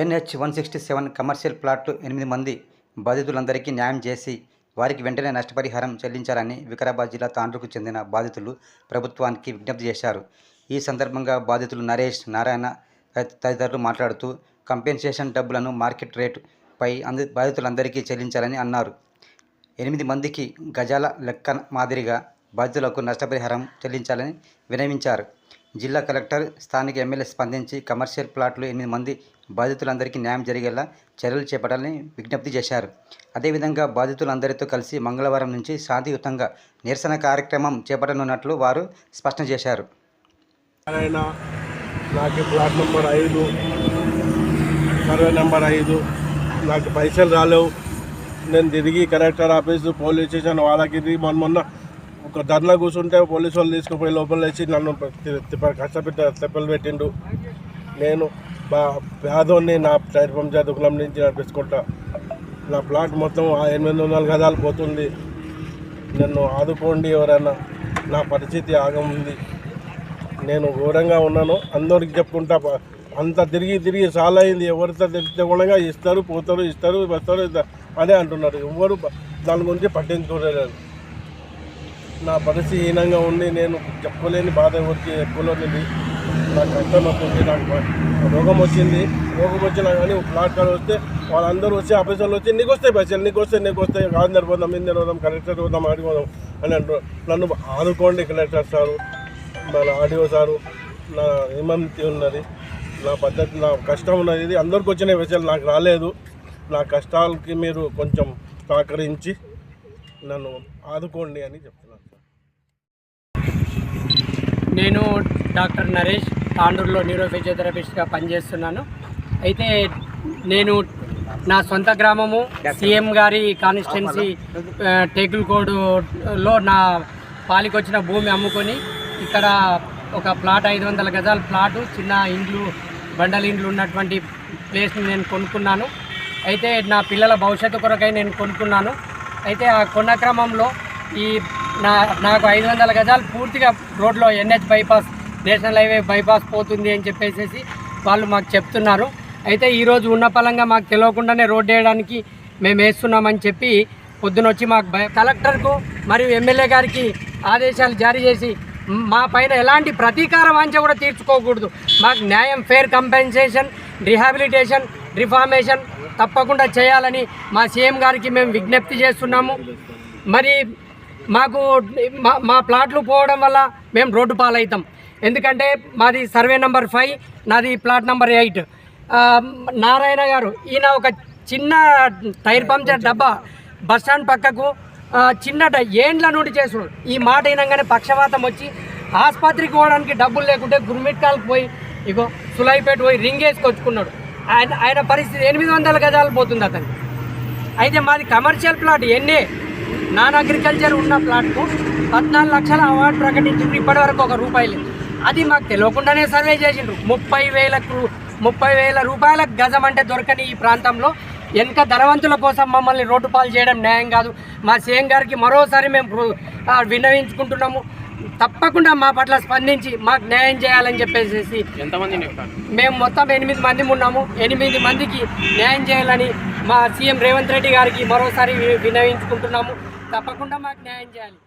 NH one sixty seven commercial ప్లాట్లు ఎనిమిది మంది బాధితులందరికీ న్యాయం చేసి వారికి వెంటనే నష్టపరిహారం చెల్లించాలని వికారాబాద్ జిల్లా తాండ్రుకు చెందిన బాధితులు ప్రభుత్వానికి విజ్ఞప్తి చేశారు. ఈ సందర్భంగా బాధితులు నరేష్ నారాయణ తదితరులు మాట్లాడుతూ కంపెన్సేషన్ డబ్బులను మార్కెట్ రేటుపై అంది అంద బాధితులందరికీ చెల్లించాలని అన్నారు. ఎనిమిది మందికి గజాల లెక్క మాదిరిగా బాధితులకు నష్టపరిహారం చెల్లించాలని వినవించారు. జిల్లా కలెక్టర్ స్థానిక ఎమ్మెల్యే స్పందించి కమర్షియల్ ప్లాట్లు ఎనిమిది మంది బాధితులందరికీ న్యాయం జరిగేలా చర్యలు చేపట్టాలని విజ్ఞప్తి చేశారు. అదేవిధంగా బాధితులందరితో కలిసి మంగళవారం నుంచి శాంతియుతంగా నిరసన కార్యక్రమం చేపట్టనున్నట్లు వారు స్పష్టం చేశారు. నాకు ప్లాట్ నెంబర్ ఐదు సర్వే నెంబర్ ఐదు. నాకు పైసలు రాలేవు. నేను తిరిగి కలెక్టర్ ఆఫీసు పోలీస్ స్టేషన్ వాళ్ళకి మొన్న మొన్న ఒక ధర్నా కూర్చుంటే పోలీసు వాళ్ళు తీసుకుపోయి లోపల వేసి నన్ను కష్టపెట్ట తెప్పలు పెట్టిండు. నేను మా పేదోన్ని నా టైర్ పంచాయతీ కులం నుంచి నడిపించుకుంటా. నా ప్లాట్ మొత్తం ఎనిమిది వందల గదాలు పోతుంది. నన్ను ఆదుకోండి ఎవరైనా. నా పరిస్థితి ఆగముంది నేను ఘోరంగా ఉన్నాను. అందరికి చెప్పుకుంటా అంత తిరిగి తిరిగి సాలైంది. ఎవరితో తెలిస్తే కూడా ఇస్తారు పోతారు ఇస్తారు వస్తారు అదే అంటున్నారు. ఎవరు దాని గురించి పట్టించుకోలేదు. నా పరిస్థితి హీనంగా ఉండి నేను చెప్పుకోలేని బాధ వచ్చి ఎక్కువలోనిది నాకు కష్టం వచ్చింది నాకు రోగం వచ్చింది రోగం వచ్చినా కానీ ప్లాట్ కార్డు వస్తే వాళ్ళందరూ వచ్చి ఆఫీసర్లు వచ్చి నీకు వస్తాయి పైసలు నీకు వస్తాయి నీకు వస్తాయి. గాంధీ పోదాం ఇందర్ పోదాం కలెక్టర్ పోదాం ఆడిపోదాం అని అంటారు. నన్ను ఆదుకోండి కలెక్టర్ సారు మన ఆడియో సారు. నా ఏమంతి ఉన్నది నా పద్ధతి నా కష్టం ఉన్నది ఇది. అందరికి వచ్చిన విషయాలు నాకు రాలేదు. నా కష్టాలకి మీరు కొంచెం సహకరించి నన్ను ఆదుకోండి అని చెప్తున్నాను నేను డాక్టర్ నరేష్ తాండూరులో న్యూరో ఫిజియోథెరపిస్ట్గా పనిచేస్తున్నాను. అయితే నేను నా సొంత గ్రామము సీఎం గారి కాన్స్టిట్యున్సీ టేకుల్కోడులో నా పాలికొచ్చిన భూమి అమ్ముకొని ఇక్కడ ఒక ప్లాట్ ఐదు వందల గజాల ప్లాటు చిన్న ఇండ్లు బండల ఇండ్లు ఉన్నటువంటి ప్లేస్ని నేను కొనుక్కున్నాను. అయితే నా పిల్లల భవిష్యత్తు కొరకై నేను కొనుక్కున్నాను. అయితే ఆ కొన్న క్రమంలో ఈ నా నాకు ఐదు వందల గజాలు పూర్తిగా రోడ్లో NH bypass national highway bypass పోతుంది అని చెప్పేసి వాళ్ళు మాకు చెప్తున్నారు. అయితే ఈరోజు ఉన్న పలంగా మాకు తెలియకుండానే రోడ్డు వేయడానికి మేము వేస్తున్నామని చెప్పి పొద్దునొచ్చి మాకు కలెక్టర్కు మరియు ఎమ్మెల్యే గారికి ఆదేశాలు జారీ చేసి మా పైన ఎలాంటి ప్రతీకార వాంఛ కూడా తీర్చుకోకూడదు. మాకు న్యాయం ఫేర్ కంపెన్సేషన్ రిహాబిలిటేషన్ రిఫార్మేషన్ తప్పకుండా చేయాలని మా సీఎం గారికి మేము విజ్ఞప్తి చేస్తున్నాము. మరి మాకు మా మా ప్లాట్లు పోవడం వల్ల మేము రోడ్డు పాలవుతాం. ఎందుకంటే మాది సర్వే నెంబర్ ఫైవ్ నాది plot number eight. Narayana garu ఈయన ఒక చిన్న టైర్ పంచర్ డబ్బా బస్టాండ్ పక్కకు చిన్న ఏండ్ల నుండి చేస్తున్నాడు. ఈ మాట అయినాగానే పక్షవాతం వచ్చి ఆసుపత్రికి పోవడానికి డబ్బులు లేకుంటే గుర్మిట్కాలకు పోయి ఇగో సులైపేట పోయి రింగ్ వేసుకొచ్చుకున్నాడు. ఆయన ఆయన పరిస్థితి ఎనిమిది వందల గజాలు పోతుంది అతను అయితే మాది కమర్షియల్ ప్లాట్ ఎన్నే నాన్ అగ్రికల్చర్ ఉన్న ప్లాట్కు పద్నాలుగు లక్షల అవార్డు ప్రకటించిండ్రు. ఇప్పటివరకు ఒక రూపాయలు. అది మాకు తెలియకుండానే సర్వే చేసిండ్రు. ముప్పై వేలకు ముప్పై వేల రూపాయల గజం అంటే దొరకని ఈ ప్రాంతంలో వెనక ధనవంతుల కోసం మమ్మల్ని రోడ్డు పాలు చేయడం న్యాయం కాదు. మా సీఎం గారికి మరోసారి మేము విన్నవించుకుంటున్నాము. తప్పకుండా మా పట్ల స్పందించి మాకు న్యాయం చేయాలని చెప్పేసి మేము మొత్తం ఎనిమిది మంది ఉన్నాము. ఎనిమిది మందికి న్యాయం చేయాలని మా సీఎం రేవంత్ రెడ్డి గారికి మరోసారి వినవించుకుంటున్నాము తప్పకుండా మాకు న్యాయం చేయాలి.